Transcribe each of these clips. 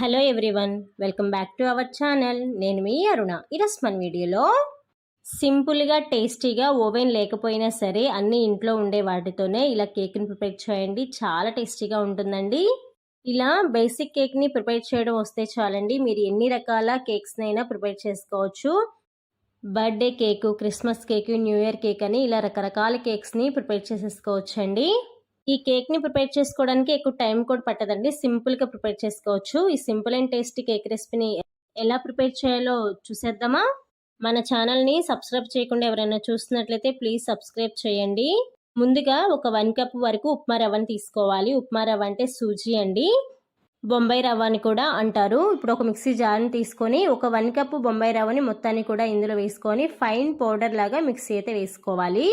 Hello everyone welcome back to our channel నేను మీ అరుణ. ఈరోజు మన వీడియోలో సింపుల్గా టేస్టీగా ఓవెన్ లేకపోయినా సరే అన్ని ఇంట్లో ఉండే వాటితోనే ఇలా కేక్ని ప్రిపేర్ చేయండి. చాలా టేస్టీగా ఉంటుందండి. ఇలా బేసిక్ కేక్ని ప్రిపేర్ చేయడం వస్తే చాలండి. మీరు ఎన్ని రకాల కేక్స్నైనా ప్రిపేర్ చేసుకోవచ్చు. Birthday cake Christmas cake new year cake అని ఇలా రకరకాల కేక్స్ని ప్రిపేర్ చేసేసుకోవచ్చండి. ఈ కేక్ని ప్రిపేర్ చేసుకోవడానికి ఎక్కువ టైం కూడా పట్టదండి. సింపుల్గా ప్రిపేర్ చేసుకోవచ్చు. ఈ సింపుల్ అండ్ టేస్టీ కేక్ రెసిపీని ఎలా ప్రిపేర్ చేయాలో చూసేద్దామా? మన ఛానల్ని సబ్స్క్రైబ్ చేయకుండా ఎవరైనా చూస్తున్నట్లయితే ప్లీజ్ సబ్స్క్రైబ్ చేయండి. ముందుగా ఒక వన్ కప్ వరకు ఉప్మా రవ్వని తీసుకోవాలి. ఉప్మా రవ్వ అంటే సూజీ అండి. బొంబాయి రవ్వ అని కూడా అంటారు. ఇప్పుడు ఒక మిక్సీ జార్ని తీసుకొని ఒక వన్ కప్ బొంబాయి రవ్వని మొత్తాన్ని కూడా ఇందులో వేసుకొని ఫైన్ పౌడర్ లాగా మిక్సీ అయితే వేసుకోవాలి.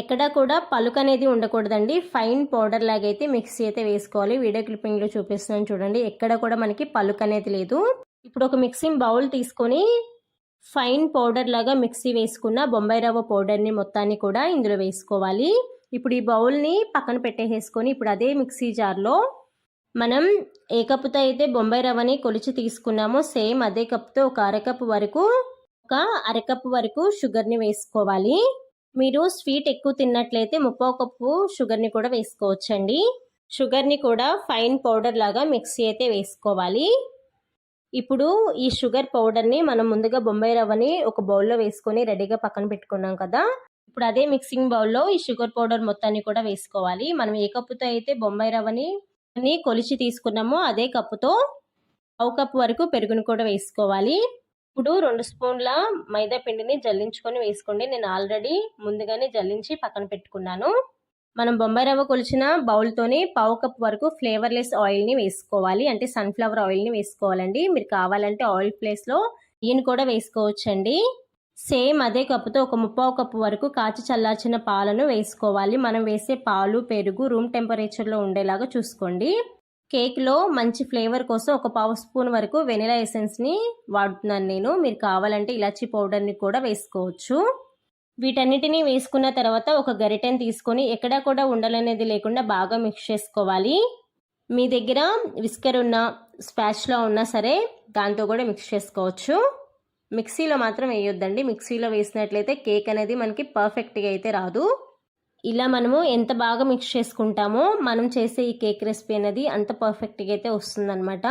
ఎక్కడ కూడా పలుకు అనేది ఉండకూడదండి. ఫైన్ పౌడర్ లాగా అయితే మిక్సీ అయితే వేసుకోవాలి. వీడియో క్లిప్పింగ్లో చూపిస్తున్నాను చూడండి. ఎక్కడ కూడా మనకి పలుకు అనేది లేదు. ఇప్పుడు ఒక మిక్సింగ్ బౌల్ తీసుకొని ఫైన్ పౌడర్ లాగా మిక్సీ వేసుకున్న బొంబాయి రవ్వ పౌడర్ని మొత్తాన్ని కూడా ఇందులో వేసుకోవాలి. ఇప్పుడు ఈ బౌల్ని పక్కన పెట్టేసుకొని ఇప్పుడు అదే మిక్సీ జార్లో మనం ఏ కప్పుతో అయితే బొంబాయి రవ్వని కొలిచి తీసుకున్నామో సేమ్ అదే కప్తో ఒక అరకప్పు వరకు ఒక అరకప్పు వరకు షుగర్ని వేసుకోవాలి. మీరు స్వీట్ ఎక్కువ తిన్నట్లయితే ముప్పో కప్పు షుగర్ని కూడా వేసుకోవచ్చండి. షుగర్ని కూడా ఫైన్ పౌడర్ లాగా మిక్సీ అయితే వేసుకోవాలి. ఇప్పుడు ఈ షుగర్ పౌడర్ని మనం ముందుగా బొంబాయి రవ్వని ఒక బౌల్లో వేసుకొని రెడీగా పక్కన పెట్టుకున్నాం కదా. ఇప్పుడు అదే మిక్సింగ్ బౌల్లో ఈ షుగర్ పౌడర్ మొత్తాన్ని కూడా వేసుకోవాలి. మనం ఏ కప్పుతో అయితే బొంబాయి రవ్వని కొలిచి తీసుకున్నామో అదే కప్పుతో పావు కప్పు వరకు పెరుగును కూడా వేసుకోవాలి. ఇప్పుడు రెండు స్పూన్ల మైదా పిండిని జల్లించుకొని వేసుకోండి. నేను ఆల్రెడీ ముందుగానే జల్లించి పక్కన పెట్టుకున్నాను. మనం బొంబాయి రవ్వ కొలిచిన బౌల్తోని పావు కప్ వరకు ఫ్లేవర్లెస్ ఆయిల్ని వేసుకోవాలి. అంటే సన్ఫ్లవర్ ఆయిల్ని వేసుకోవాలండి. మీరు కావాలంటే ఆయిల్ ప్లేస్లో ఈయన కూడా వేసుకోవచ్చండి. సేమ్ అదే కప్పుతో ఒక ముప్పావు కప్పు వరకు కాచి చల్లార్చిన పాలను వేసుకోవాలి. మనం వేసే పాలు పెరుగు రూమ్ టెంపరేచర్లో ఉండేలాగా చూసుకోండి. కేక్లో మంచి ఫ్లేవర్ కోసం ఒక పావు స్పూన్ వరకు వెనిలా ఎసెన్స్ని వాడుతున్నాను నేను. మీరు కావాలంటే ఇలాచీ పౌడర్ని కూడా వేసుకోవచ్చు. వీటన్నిటిని వేసుకున్న తర్వాత ఒక గరిటెని తీసుకొని ఎక్కడా కూడా ఉండలనేది లేకుండా బాగా మిక్స్ చేసుకోవాలి. మీ దగ్గర విస్కర్ ఉన్న స్పాచ్లో ఉన్నా సరే దాంతో కూడా మిక్స్ చేసుకోవచ్చు. మిక్సీలో మాత్రం వేయొద్దండి. మిక్సీలో వేసినట్లయితే కేక్ అనేది మనకి పర్ఫెక్ట్గా అయితే రాదు. ఇలా మనము ఎంత బాగా మిక్స్ చేసుకుంటామో మనం చేసే ఈ కేక్ రెసిపీ అనేది అంత పర్ఫెక్ట్గా అయితే వస్తుందన్నమాట.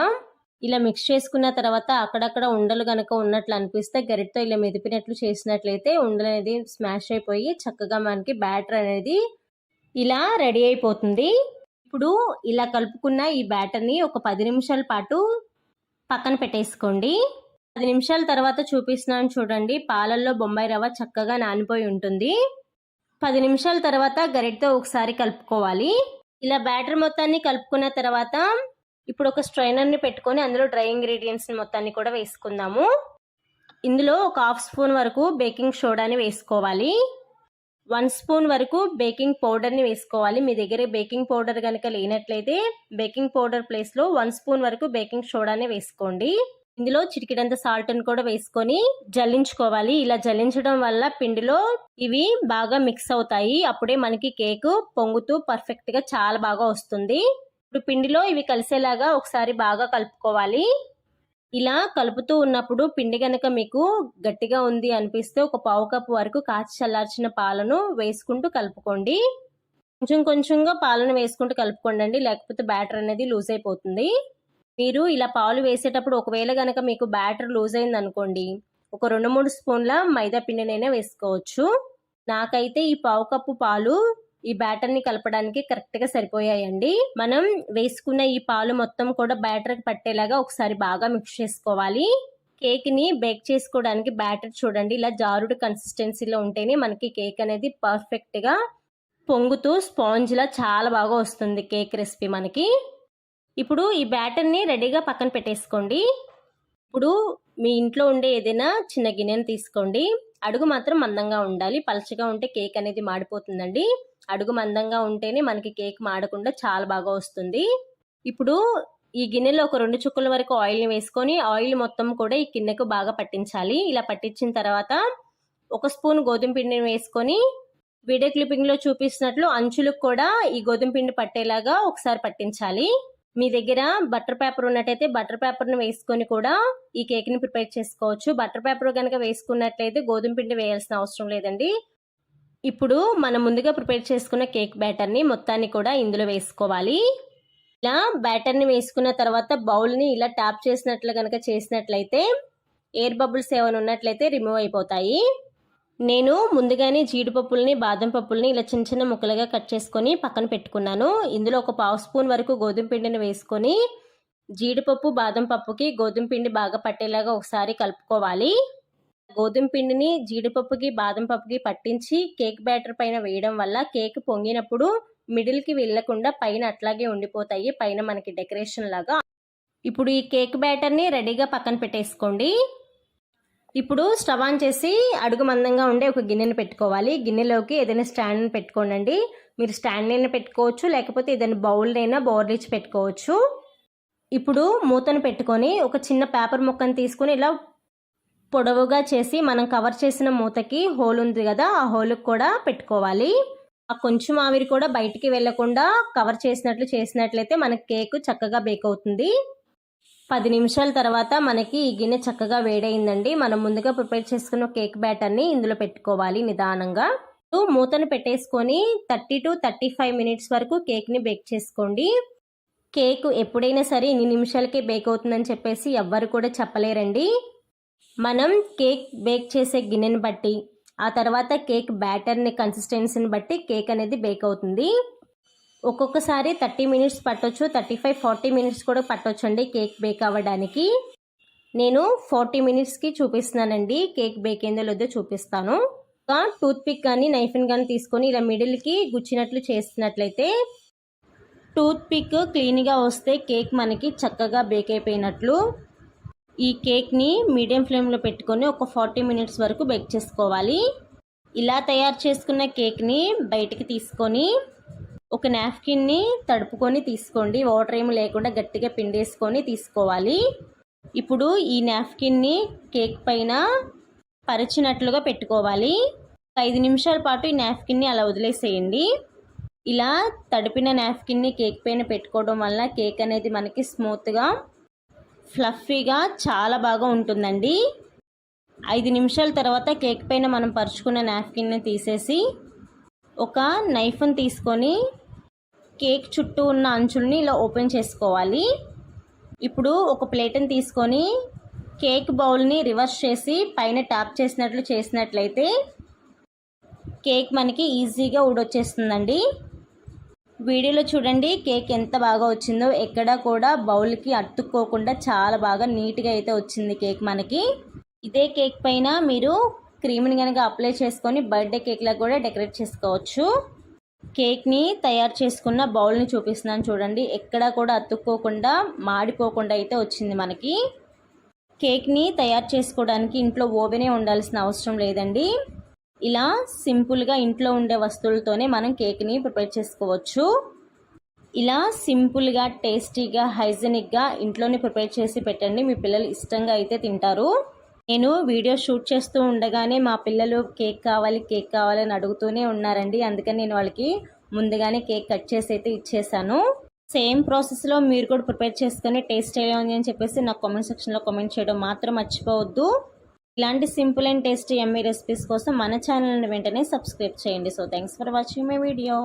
ఇలా మిక్స్ చేసుకున్న తర్వాత అక్కడక్కడ ఉండలు కనుక ఉన్నట్లు అనిపిస్తే గరిటతో ఇలా మెదిపినట్లు చేసినట్లయితే ఉండలు అనేది స్మాష్ అయిపోయి చక్కగా మనకి బ్యాటర్ అనేది ఇలా రెడీ అయిపోతుంది. ఇప్పుడు ఇలా కలుపుకున్న ఈ బ్యాటర్ని ఒక పది నిమిషాల పాటు పక్కన పెట్టేసుకోండి. పది నిమిషాల తర్వాత చూపిస్తున్నాను చూడండి పాలల్లో బొంబాయి రవ్వ చక్కగా నానిపోయి ఉంటుంది. పది నిమిషాల తర్వాత గరిటతో ఒకసారి కలుపుకోవాలి. ఇలా బ్యాటర్ మొత్తాన్ని కలుపుకున్న తర్వాత ఇప్పుడు ఒక స్ట్రైనర్ని పెట్టుకొని అందులో డ్రై ఇంగ్రీడియంట్స్ని మొత్తాన్ని కూడా వేసుకుందాము. ఇందులో ఒక హాఫ్ స్పూన్ వరకు బేకింగ్ సోడాని వేసుకోవాలి. వన్ స్పూన్ వరకు బేకింగ్ పౌడర్ని వేసుకోవాలి. మీ దగ్గర బేకింగ్ పౌడర్ కనుక లేనట్లయితే బేకింగ్ పౌడర్ ప్లేస్లో వన్ స్పూన్ వరకు బేకింగ్ సోడాని వేసుకోండి. ఇందులో చిటికిడంత సాల్ట్ని కూడా వేసుకొని జల్లించుకోవాలి. ఇలా జల్లించడం వల్ల పిండిలో ఇవి బాగా మిక్స్ అవుతాయి. అప్పుడే మనకి కేక్ పొంగుతూ పర్ఫెక్ట్గా చాలా బాగా వస్తుంది. ఇప్పుడు పిండిలో ఇవి కలిసేలాగా ఒకసారి బాగా కలుపుకోవాలి. ఇలా కలుపుతూ ఉన్నప్పుడు పిండి కనుక మీకు గట్టిగా ఉంది అనిపిస్తే ఒక పావు కప్పు వరకు కాచి చల్లార్చిన పాలను వేసుకుంటూ కలుపుకోండి. కొంచెం కొంచెంగా పాలను వేసుకుంటూ కలుపుకోండి లేకపోతే బ్యాటర్ అనేది లూజ్ అయిపోతుంది. మీరు ఇలా పాలు వేసేటప్పుడు ఒకవేళ కనుక మీకు బ్యాటర్ లూజ్ అయింది అనుకోండి ఒక రెండు మూడు స్పూన్ల మైదా పిండినైనా వేసుకోవచ్చు. నాకైతే ఈ పావు కప్పు పాలు ఈ బ్యాటర్ని కలపడానికి కరెక్ట్గా సరిపోయాయండి. మనం వేసుకున్న ఈ పాలు మొత్తం కూడా బ్యాటర్కి పట్టేలాగా ఒకసారి బాగా మిక్స్ చేసుకోవాలి. కేక్ని బేక్ చేసుకోవడానికి బ్యాటర్ చూడండి ఇలా జారుడు కన్సిస్టెన్సీలో ఉంటేనే మనకి కేక్ అనేది పర్ఫెక్ట్గా పొంగుతూ స్పాంజ్లా చాలా బాగా వస్తుంది కేక్ రెసిపీ మనకి. ఇప్పుడు ఈ బ్యాటర్ని రెడీగా పక్కన పెట్టేసుకోండి. ఇప్పుడు మీ ఇంట్లో ఉండే ఏదైనా చిన్న గిన్నెను తీసుకోండి. అడుగు మాత్రం మందంగా ఉండాలి. పలచగా ఉంటే కేక్ అనేది మాడిపోతుందండి. అడుగు మందంగా ఉంటేనే మనకి కేక్ మాడకుండా చాలా బాగా వస్తుంది. ఇప్పుడు ఈ గిన్నెలో ఒక రెండు చుక్కల వరకు ఆయిల్ని వేసుకొని ఆయిల్ మొత్తం కూడా ఈ గిన్నెకు బాగా పట్టించాలి. ఇలా పట్టించిన తర్వాత ఒక స్పూన్ గోధుమ పిండిని వేసుకొని వీడియో క్లిప్పింగ్లో చూపిస్తున్నట్లు అంచులకు కూడా ఈ గోధుమ పిండి పట్టేలాగా ఒకసారి పట్టించాలి. మీ దగ్గర బటర్ పేపర్ ఉన్నట్టయితే బటర్ పేపర్ని వేసుకొని కూడా ఈ కేక్ని ప్రిపేర్ చేసుకోవచ్చు. బటర్ పేపర్ కనుక వేసుకున్నట్లయితే గోధుమ పిండి వేయాల్సిన అవసరం లేదండి. ఇప్పుడు మనం ముందుగా ప్రిపేర్ చేసుకున్న కేక్ బ్యాటర్ని మొత్తాన్ని కూడా ఇందులో వేసుకోవాలి. ఇలా బ్యాటర్ని వేసుకున్న తర్వాత బౌల్ని ఇలా ట్యాప్ చేసినట్లు కనుక చేసినట్లయితే ఎయిర్ బబుల్స్ ఏమైనా ఉన్నట్లయితే రిమూవ్ అయిపోతాయి. నేను ముందుగానే జీడిపప్పుల్ని బాదం పప్పుల్ని ఇలా చిన్న చిన్న ముక్కలుగా కట్ చేసుకొని పక్కన పెట్టుకున్నాను. ఇందులో ఒక పావు స్పూన్ వరకు గోధుమ పిండిని వేసుకొని జీడిపప్పు బాదం పప్పుకి గోధుమ పిండి బాగా పట్టేలాగా ఒకసారి కలుపుకోవాలి. గోధుమ పిండిని జీడిపప్పుకి బాదం పప్పుకి పట్టించి కేక్ బ్యాటర్ పైన వేయడం వల్ల కేక్ పొంగినప్పుడు మిడిల్కి వెళ్ళకుండా పైన అట్లాగే ఉండిపోతాయి. పైన మనకి డెకరేషన్ లాగా. ఇప్పుడు ఈ కేక్ బ్యాటర్ని రెడీగా పక్కన పెట్టేసుకోండి. ఇప్పుడు స్టవ్ ఆన్ చేసి అడుగు మందంగా ఉండే ఒక గిన్నెని పెట్టుకోవాలి. గిన్నెలోకి ఏదైనా స్టాండ్ని పెట్టుకోనండి. మీరు స్టాండ్ పెట్టుకోవచ్చు లేకపోతే ఏదైనా బౌల్నైనా బౌర్లిచ్చి పెట్టుకోవచ్చు. ఇప్పుడు మూతను పెట్టుకొని ఒక చిన్న పేపర్ ముక్కను తీసుకొని ఇలా పొడవుగా చేసి మనం కవర్ చేసిన మూతకి హోల్ ఉంది కదా ఆ హోల్కి కూడా పెట్టుకోవాలి. ఆ కొంచెం ఆవిరి కూడా బయటికి వెళ్ళకుండా కవర్ చేసినట్లు చేసినట్లయితే మన కేక్ చక్కగా బేక్ అవుతుంది. పది నిమిషాల తర్వాత మనకి ఈ గిన్నె చక్కగా వేడైందండి. మనం ముందుగా ప్రిపేర్ చేసుకున్న కేక్ బ్యాటర్ని ఇందులో పెట్టుకోవాలి నిదానంగా. మూతను పెట్టేసుకొని thirty to thirty five minutes వరకు కేక్ని బేక్ చేసుకోండి. కేక్ ఎప్పుడైనా సరే ఇన్ని నిమిషాలకే బేక్ అవుతుందని చెప్పేసి ఎవ్వరు కూడా చెప్పలేరండి. మనం కేక్ బేక్ చేసే గిన్నెని బట్టి ఆ తర్వాత కేక్ బ్యాటర్ని కన్సిస్టెన్సీని బట్టి కేక్ అనేది బేక్ అవుతుంది. ఒక్కొక్కసారి థర్టీ మినిట్స్ పట్టొచ్చు థర్టీ ఫైవ్ ఫార్టీ మినిట్స్ కూడా పట్టొచ్చు అండి కేక్ బేక్ అవ్వడానికి. నేను ఫార్టీ మినిట్స్కి చూపిస్తున్నానండి కేక్ బేక్ ఏందో లేదో చూపిస్తాను. ఒక టూత్ పిక్ కానీ నైఫ్ని కానీ తీసుకొని ఇలా మిడిల్కి గుచ్చినట్లు చేసినట్లయితే టూత్ పిక్ క్లీన్గా వస్తే కేక్ మనకి చక్కగా బేక్ అయిపోయినట్లు. ఈ కేక్ని మీడియం ఫ్లేమ్లో పెట్టుకొని ఒక ఫార్టీ మినిట్స్ వరకు బేక్ చేసుకోవాలి. ఇలా తయారు చేసుకున్న కేక్ని బయటికి తీసుకొని ఒక నాప్కిన్ని తడుపుకొని తీసుకోండి. వాటర్ ఏమి లేకుండా గట్టిగా పిండేసుకొని తీసుకోవాలి. ఇప్పుడు ఈ నాప్కిన్ని కేక్ పైన పరిచినట్లుగా పెట్టుకోవాలి. ఐదు నిమిషాల పాటు ఈ నాప్కిన్ని అలా వదిలేసేయండి. ఇలా తడిపిన నాప్కిన్ని కేక్ పైన పెట్టుకోవడం వల్ల కేక్ అనేది మనకి స్మూత్గా ఫ్లఫీగా చాలా బాగా ఉంటుందండి. ఐదు నిమిషాల తర్వాత కేక్ పైన మనం పరుచుకున్న నాప్కిన్ని తీసేసి ఒక నైఫ్ని తీసుకొని కేక్ చుట్టూ ఉన్న అంచుల్ని ఇలా ఓపెన్ చేసుకోవాలి. ఇప్పుడు ఒక ప్లేట్ని తీసుకొని కేక్ బౌల్ని రివర్స్ చేసి పైన ట్యాప్ చేసినట్లు చేసినట్లయితే కేక్ మనకి ఈజీగా ఊడొచ్చేస్తుందండి. వీడియోలో చూడండి కేక్ ఎంత బాగా వచ్చిందో. ఎక్కడ కూడా బౌల్కి అతుక్కోకుండా చాలా బాగా నీట్గా అయితే వచ్చింది కేక్ మనకి. ఇదే కేక్ పైన మీరు క్రీమ్ని కనుక అప్లై చేసుకొని బర్త్డే కేక్లా కూడా డెకరేట్ చేసుకోవచ్చు. కేక్ని తయారు చేసుకున్న బౌల్ని చూపిస్తున్నాను చూడండి. ఎక్కడ కూడా అతుక్కోకుండా మాడిపోకుండా అయితే వచ్చింది మనకి. కేక్ని తయారు చేసుకోవడానికి ఇంట్లో ఓవెనే ఉండాల్సిన అవసరం లేదండి. ఇలా సింపుల్గా ఇంట్లో ఉండే వస్తువులతోనే మనం కేక్ని ప్రిపేర్ చేసుకోవచ్చు. ఇలా సింపుల్గా టేస్టీగా హైజెనిక్గా ఇంట్లోనే ప్రిపేర్ చేసి పెట్టండి. మీ పిల్లలు ఇష్టంగా అయితే తింటారు. నేను వీడియో షూట్ చేస్తూ ఉండగానే మా పిల్లలు కేక్ కావాలి కేక్ కావాలని అడుగుతూనే ఉన్నారండి. అందుకని నేను వాళ్ళకి ముందుగానే కేక్ కట్ చేసి అయితే ఇచ్చేసాను. సేమ్ ప్రాసెస్లో మీరు కూడా ప్రిపేర్ చేసుకొని టేస్ట్ ఎలా ఉంది అని చెప్పేసి నాకు కామెంట్ సెక్షన్లో కామెంట్ చేయడం మాత్రం మర్చిపోవద్దు. ఇలాంటి simple and tasty yummy recipes కోసం మన ఛానల్ని వెంటనే సబ్స్క్రైబ్ చేయండి. So thanks for watching my video